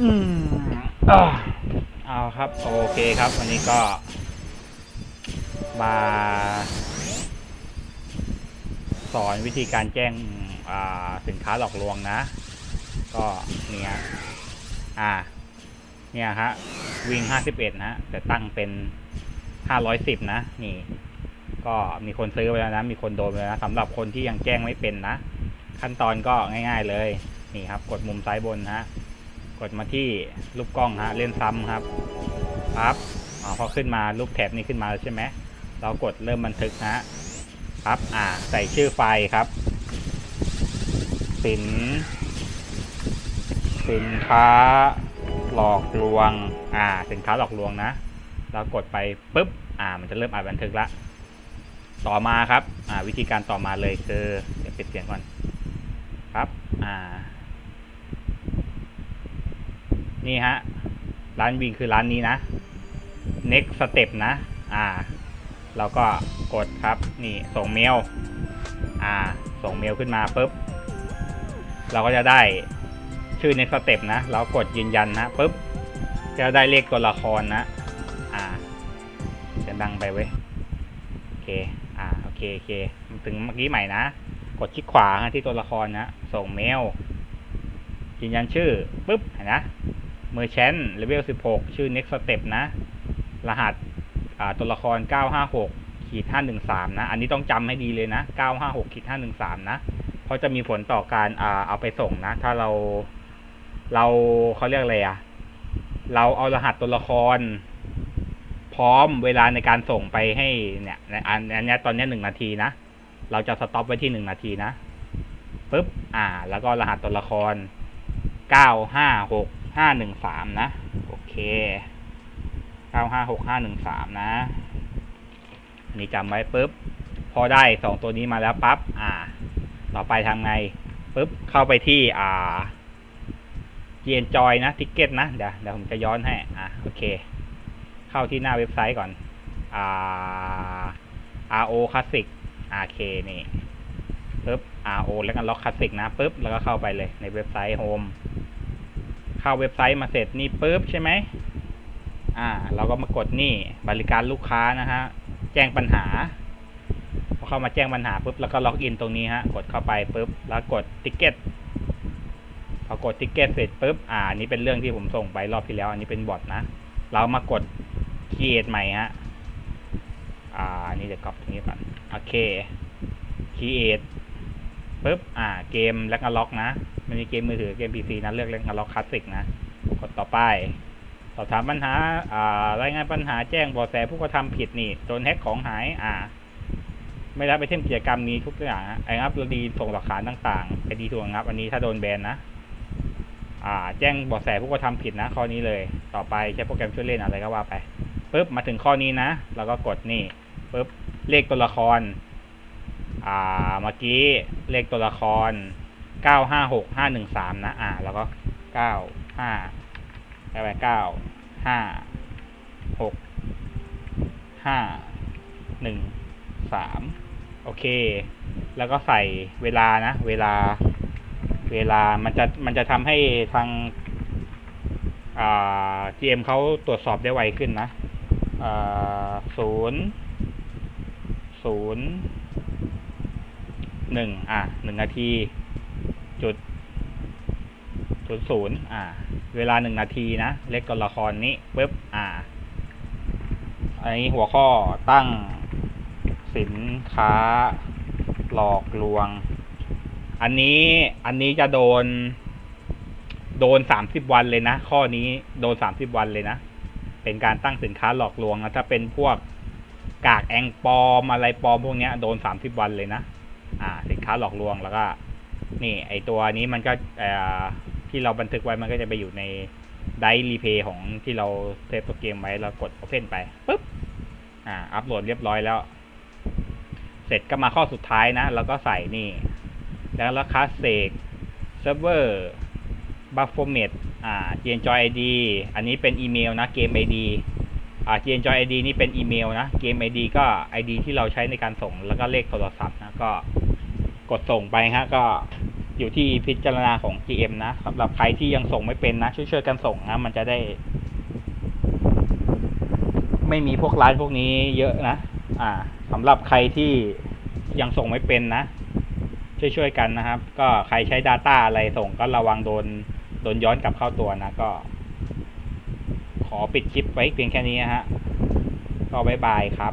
อืมอ่าเอาครับ โอเคครับ วันนี้ก็ มาสอนวิธีการแจ้งสินค้าหลอกลวงนะ ก็เนี่ยอ่า เนี่ยฮะวิ่งห้าสิบเอ็ดนะแต่ตั้งเป็นห้าร้อยสิบนะ นี่ ก็มีคนซื้อไปแล้วนะ มีคนโดนไปแล้วนะสำหรับคนที่ยังแจ้งไม่เป็นนะ ขั้นตอนก็ง่าย ๆเลย นี่ครับ กดมุมซ้ายบนฮะ กดมาที่รูปกล้องฮะเล่นซ้ำครับปั๊บอ๋อพอขึ้นมารูปแถบนี้ขึ้นมาแล้วใช่ไหมเรากดเริ่มบันทึกนะฮะปั๊บอ่าใส่ชื่อไฟล์ครับ สิน สินค้าหลอกลวง อ่า สินค้าหลอกลวงนะ เรากดไปปุ๊บ อ่า มันจะเริ่มอ่านบันทึกละ ต่อมาครับ อ่า วิธีการต่อมาเลยคือ เดี๋ยวปิดเสียงก่อน ครับ อ่า นี่ฮะ ร้านวิงคือร้านนี้นะ next step นะ อ่า เราก็กดครับ นี่ส่งเมล อ่า ส่งเมลขึ้นมาปุ๊บ เราก็จะได้ชื่อ next step นะ เรากดยืนยันนะปุ๊บ จะได้เลขตัวละครนะ อ่าจะดังไปเว้ย โอเค อ่า โอเคโอเค ถึงเมื่อกี้ใหม่นะ กดคลิกขวาที่ตัวละครนะ ส่งเมลยืนยันชื่อปุ๊บเห็นนะ เมอร์แชนเลเวล 16 ชื่อ next step นะ รหัสตัวละคร 956ขีด513 นะ อันนี้ต้องจำให้ดีเลยนะ 956ขีด513 นะ เพราะจะมีผลต่อการอเอาไปส่งนะ ถ้าเราเราเขาเรียกอะไรอะเราเอารหัสตัวละคร พร้อมเวลาในการส่งไปให้เนี่ยในอันอันนี้ตอนนี้หนึ่งนาทีนะ เราจะสต็อปไว้ที่หนึ่งนาทีนะปุ๊บ อ่า แล้วก็รหัสตัวละครเก้า ห้าหนึ่งสามนะ โอเคเก้าห้าหกห้าหนึ่งสามนะนี่จำไว้ปุ๊บ พอได้สองตัวนี้มาแล้วปั๊บอ่า ต่อไปทำไงปุ๊บเข้าไปที่อ่า g e n j o y นะทิกเก็ตนะ เดี๋ยวเดี๋ยวผมจะย้อนให้ อ่าโอเค เข้าที่หน้าเว็บไซต์ก่อน อ่า RO Classic โอเคนี่ปุ๊บ RO แล้วก็ล็อก Classic นะปุ๊บ แล้วก็เข้าไปเลยในเว็บไซต์ Home เข้าเว็บไซต์มาเสร็จนี่ปุ๊บใช่ไหมอ่า เราก็มากดนี่บริการลูกค้านะฮะ แจ้งปัญหา พอเข้ามาแจ้งปัญหาปุ๊บแล้วก็ล็อกอินตรงนี้ฮะ กดเข้าไปปุ๊บแล้วกดติ c กเก็ตพอกดติ c กเก็ตเสร็จปุ๊บอ่านนี้เป็นเรื่องที่ผมส่งไปรอบที่แล้ว อันนี้เป็นบอทนะ เรามากด create ใหม่ฮะ อ่านนี้เดี๋ยวกรอบตรงนี้ก่อน โอเค create ปุ๊บอ่าเกมแล้วก็ล็อกนะ มันมีเกมมือถือเกม PC นะเลือกเล่นกับล็อกคลาสสิกนะกดต่อไป สอบถามปัญหา อ่ารายงานปัญหาแจ้งบาะแสผู้กระทำผิดนี่โดนแฮ็กของหาย อ่า ไม่รับไปเทมกิจกรรมนี้ทุกอย่างฮะไอ้งับเราดีส่งหลักฐานต่างๆไอดีถูกงับอันนี้ถ้าโดนแบนนะอ่าแจ้งบาะแสผู้กระทำผิดนะข้อนี้เลย ต่อไปใช้โปรแกรมช่วยเล่นอะไรก็ว่าไปปุ๊บมาถึงข้อนี้นะเราก็กดนี่ปุ๊บเลขตัวละคร อ่าเมื่อกี้เลขตัวละคร เก้าห้าหกห้าหนึ่งสามนะอ่า แล้วก็เก้าห้าไปเก้าห้าหกห้าหนึ่งสามโอเค แล้วก็ใส่เวลานะ เวลา เวลามันจะมันจะทำให้ทางอ่า GM เขาตรวจสอบได้ไวขึ้นนะอ่าศูนย์ศูนย์หนึ่งอะหนึ่งนาที จุดศูนย์ศูนย์อ่า เวลาหนึ่งนาทีนะ เลขตัวละครนี้ปึ๊บอ่า อันนี้หัวข้อตั้งสินค้าหลอกลวง อันนี้อันนี้จะโดน โดนสามสิบวันเลยนะ ข้อนี้โดนสามสิบวันเลยนะ เป็นการตั้งสินค้าหลอกลวงนะถ้าเป็นพวกกากแองปลอมอะไรปลอมพวกเนี้ย โดนสามสิบวันเลยนะ อ่า สินค้าหลอกลวงแล้วก็ นี่ไอตัวนี้มันก็ที่เราบันทึกไว้มันก็จะไปอยู่ในไดรีเพย์ของที่เราเซฟตัวเกมไว้เรากด Open ไปปุ๊บอ่าอัปโหลดเรียบร้อยแล้ว เสร็จก็มาข้อสุดท้ายนะ แล้วก็ใส่นี่ แล้วแล้วคาสเซกเซิร์ฟเวอร์บัฟฟอร์เมตอ่า GenJoy ID อันนี้เป็นอีเมลนะเกม ID อ่า GenJoy ID นี่เป็นอีเมลนะเกม ID ก็ ID ที่เราใช้ในการส่งแล้วก็เลขโทรศัพท์นะก็ ดส่งไปฮะก็อยู่ที่พิจารณาของ GM นะสำหรับใครที่ยังส่งไม่เป็นนะ ช่วยๆกันส่งนะ มันจะได้ ไม่มีพวกร้านพวกนี้เยอะนะ อ่าสำหรับใครที่ยังส่งไม่เป็นนะ ช่วยๆกันนะครับ ก็ใครใช้ Data อะไรส่งก็ระวังโดนโดนย้อนกลับเข้าตัวนะ ก็ ขอปิดคลิปไว้เพียงแค่นี้นะฮะ ก็บายบายครับ